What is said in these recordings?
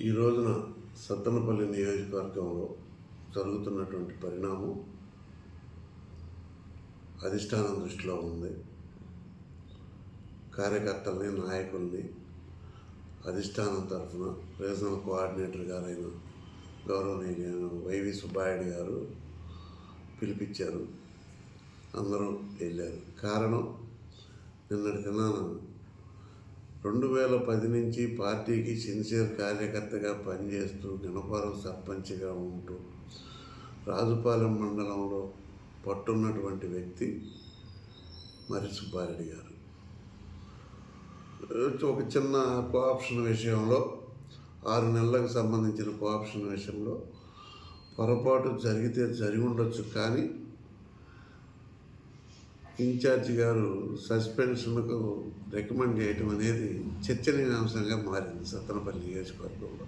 ఈ రోజున సత్తనపల్లి నియోజకవర్గంలో జరుగుతున్నటువంటి పరిణామం అధిష్టానం దృష్టిలో ఉంది. కార్యకర్తల్ని నాయకుల్ని అధిష్టానం తరఫున రీజనల్ కోఆర్డినేటర్ గారైన గౌరవనీయులైన వైవి సుబ్బారెడ్డి గారు పిలిపించారు. అందరూ వెళ్ళారు. కారణం నిన్నటి కన్నా రెండు వేల పది నుంచి పార్టీకి సిన్సియర్ కార్యకర్తగా పనిచేస్తూ గణపురం సర్పంచ్గా ఉంటూ రాజుపాలెం మండలంలో పట్టున్నటువంటి వ్యక్తి మరి సుబ్బారెడ్డి గారు. ఒక చిన్న కోఆప్షన్ విషయంలో ఆరు నెలలకు సంబంధించిన కోఆప్షన్ విషయంలో పొరపాటు జరిగితే జరిగి ఉండొచ్చు కానీ ఇన్ఛార్జి గారు సస్పెన్షన్కు రికమెండ్ చేయటం అనేది చర్చనీయాంశంగా మారింది సత్తనపల్లి నియోజకవర్గంలో.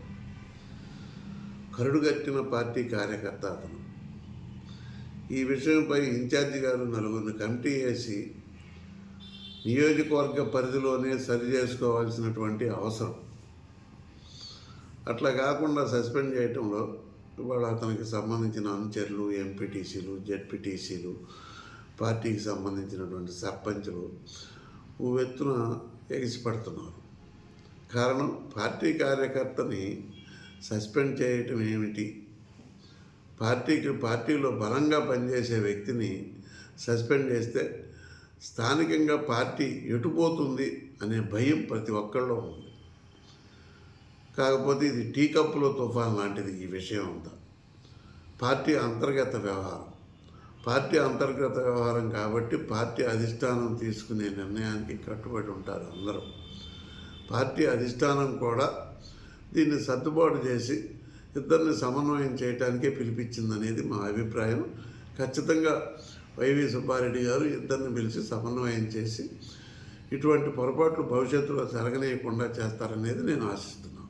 కరుడుగట్టిన పార్టీ కార్యకర్త అతను. ఈ విషయంపై ఇన్ఛార్జి గారు నలుగురిని కమిటీ వేసి నియోజకవర్గ పరిధిలోనే సరి చేసుకోవాల్సినటువంటి అవసరం. అట్లా కాకుండా సస్పెండ్ చేయటంలో ఇవాళ అతనికి సంబంధించిన అనుచరులు ఎంపీటీసీలు జెడ్పీటీసీలు పార్టీకి సంబంధించినటువంటి సర్పంచులు ఉవ్వెత్తున ఎగిసిపడుతున్నారు. కారణం పార్టీ కార్యకర్తని సస్పెండ్ చేయటం ఏమిటి? పార్టీకి పార్టీలో బలంగా పనిచేసే వ్యక్తిని సస్పెండ్ చేస్తే స్థానికంగా పార్టీ ఎటుపోతుంది అనే భయం ప్రతి ఒక్కళ్ళలో ఉంది. కాకపోతే ఇది టీ కప్పులో తుఫాన్ లాంటిది ఈ విషయం అంతా. పార్టీ అంతర్గత వ్యవహారం. పార్టీ అంతర్గత వ్యవహారం కాబట్టి పార్టీ అధిష్టానం తీసుకునే నిర్ణయానికి కట్టుబడి ఉంటారు అందరూ. పార్టీ అధిష్టానం కూడా దీన్ని సర్దుబాటు చేసి ఇద్దరిని సమన్వయం చేయడానికే పిలిపించిందనేది మా అభిప్రాయం. ఖచ్చితంగా వైవి సుబ్బారెడ్డి గారు ఇద్దరిని పిలిచి సమన్వయం చేసి ఇటువంటి పొరపాట్లు భవిష్యత్తులో జరగనీయకుండా చేస్తారనేది నేను ఆశిస్తున్నాను.